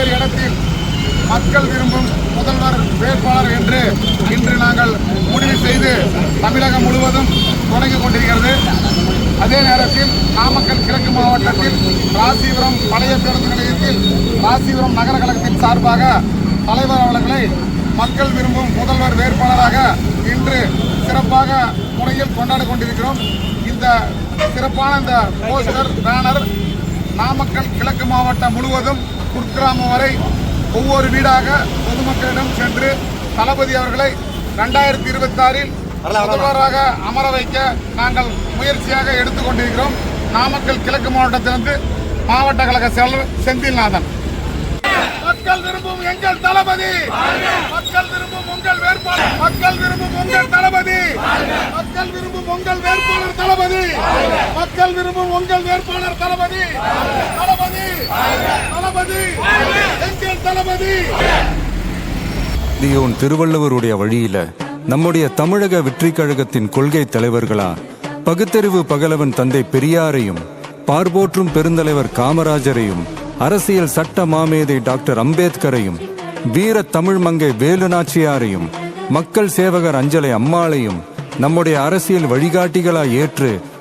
பல்வேறு இடத்தில் மக்கள் விரும்பும் முதல்வர் வேட்பாளர் என்று இன்று நாங்கள் முடிவு செய்து தமிழகம் முழுவதும் தொடங்கி கொண்டிருக்கிறது. அதே நேரத்தில் நாமக்கல் கிழக்கு மாவட்டத்தில் ராசிபுரம் பழைய பேருந்து நிலையத்தில் ராசிபுரம் நகர கழகத்தின் சார்பாக தலைவர் அவர்களை மக்கள் விரும்பும் முதல்வர் வேட்பாளராக இன்று சிறப்பாக முறையில் கொண்டாடி கொண்டிருக்கிறோம். இந்த சிறப்பான இந்த போஸ்டர் பேனர் நாமக்கல் கிழக்கு மாவட்டம் முழுவதும் குர்கிராமம் வரை ஒவ்வொரு வீடாக பொதுமக்களிடம் சென்று தளபதி அவர்களை ரெண்டாயிரத்தி இருபத்தி ஆறில் முதல்வராக அமர வைக்க நாங்கள் முயற்சியாக எடுத்துக்கொண்டிருக்கிறோம் நாமக்கல் கிழக்கு மாவட்டத்திலிருந்து மாவட்ட கழக செயலர் செந்தில்நாதன். மக்கள் விரும்பும் எங்கள் தளபதி. மக்கள் விரும்பும் உங்கள் வேட்பாளர். மக்கள் விரும்பும் உங்கள் தளபதி. மக்கள் விரும்பும் உங்கள் வேட்பாளர். மக்கள் விரும்பும் உங்கள் வேட்பாளர் தளபதி. தளபதி. தளபதி. எங்கள் தளபதி. தியோன் திருவள்ளுவருடைய வழியில நம்முடைய தமிழக வெற்றி கழகத்தின் கொள்கை தலைவர்களா? பகுத்தறிவு பகலவன் தந்தை பெரியாரையும் பார்போற்றும் பெருந்தலைவர் காமராஜரையும் அரசியல் சட்ட மாமேதை டாக்டர் அம்பேத்கரையும் வீர தமிழ் மங்கை வேலு நாச்சியாரையும் மக்கள் சேவகர் அஞ்சலை அம்மாளையும் நம்முடைய அரசியல் வழிகாட்டிகளா ஏற்று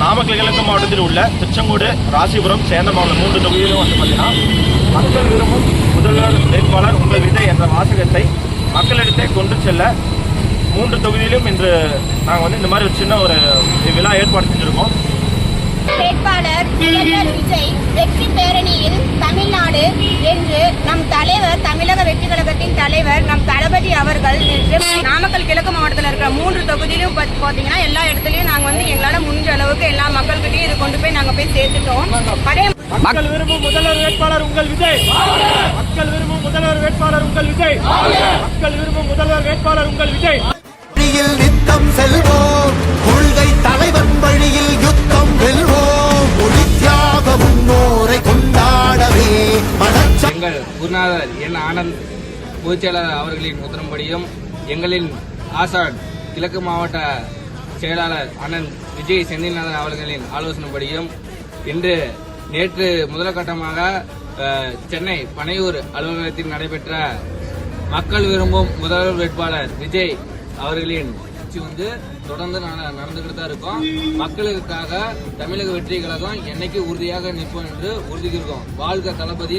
நாமக்கல் கிழக்கு மாவட்டத்தில் உள்ள திருச்செங்கோடு ராசிபுரம் சேந்தமாவளம் மூன்று தொகுதியிலும் வந்து பார்த்தீங்கன்னா மக்கள் விரும்பும் முதல்வர் வேட்பாளர் உங்கள் விதை என்ற வாசகத்தை மக்களிடத்தை கொண்டு செல்ல மூன்று தொகுதியிலும் இன்று நாங்கள் வந்து இந்த மாதிரி ஒரு சின்ன ஒரு விழா ஏற்பாடு செஞ்சுருக்கோம். வேட்பாளர் விஜய் வெற்றி பேரணியில் தமிழ்நாடு என்று நம் தலைவர் தமிழக வெற்றி கழகத்தின் தலைவர் நம் தளபதி அவர்கள் நேற்று நாமக்கல் பாத்~ பார்த்தீங்கன்னா எல்லா இடத்துலையும் நாங்கள் வந்து எங்களால் முடிஞ்ச அளவுக்கு எல்லா மக்கள்கிட்டையும் இது கொண்டு போய் நாங்கள் போய் சேர்த்துட்டோம். அதே மக்கள் விரும்பும் முதல்வர் வேட்பாளர் உங்கள் விஜய். மக்கள் விரும்பும் முதல்வர் வேட்பாளர் உங்கள் விஜய். மக்கள் விரும்பும் முதல்வர் வேட்பாளர் உங்கள் விஜய். நித்தம் செல்வோம். கொள்கை தலைவன் வழியில் யுத்தம் வெல்வோம். ஒளி தியாக முன்னோரை கொண்டாடவே எங்கள் குருநாதர் என் ஆனந்த் பொதுச்செயலாளர் அவர்களின் உத்தரவுப்படியும் எங்களின் ஆசாட் கிழக்கு மாவட்ட செயலாளர் அண்ணன் விஜய் செந்தில்நாதன் அவர்களின் ஆலோசனைப்படியும் இன்று நேற்று முதற்கட்டமாக சென்னை பனையூர் அலுவலகத்தில் நடைபெற்ற மக்கள் விரும்பும் முதல்வர் வேட்பாளர் விஜய் அவர்களின் நிகழ்ச்சி வந்து தொடர்ந்து நட- நடந்துகிட்டு தான் இருக்கோம். மக்களுக்காக தமிழக வெற்றி கழகம் என்னைக்கு உறுதியாக நிற்போம் என்று உறுதியிருக்கோம் வாழ்க தளபதி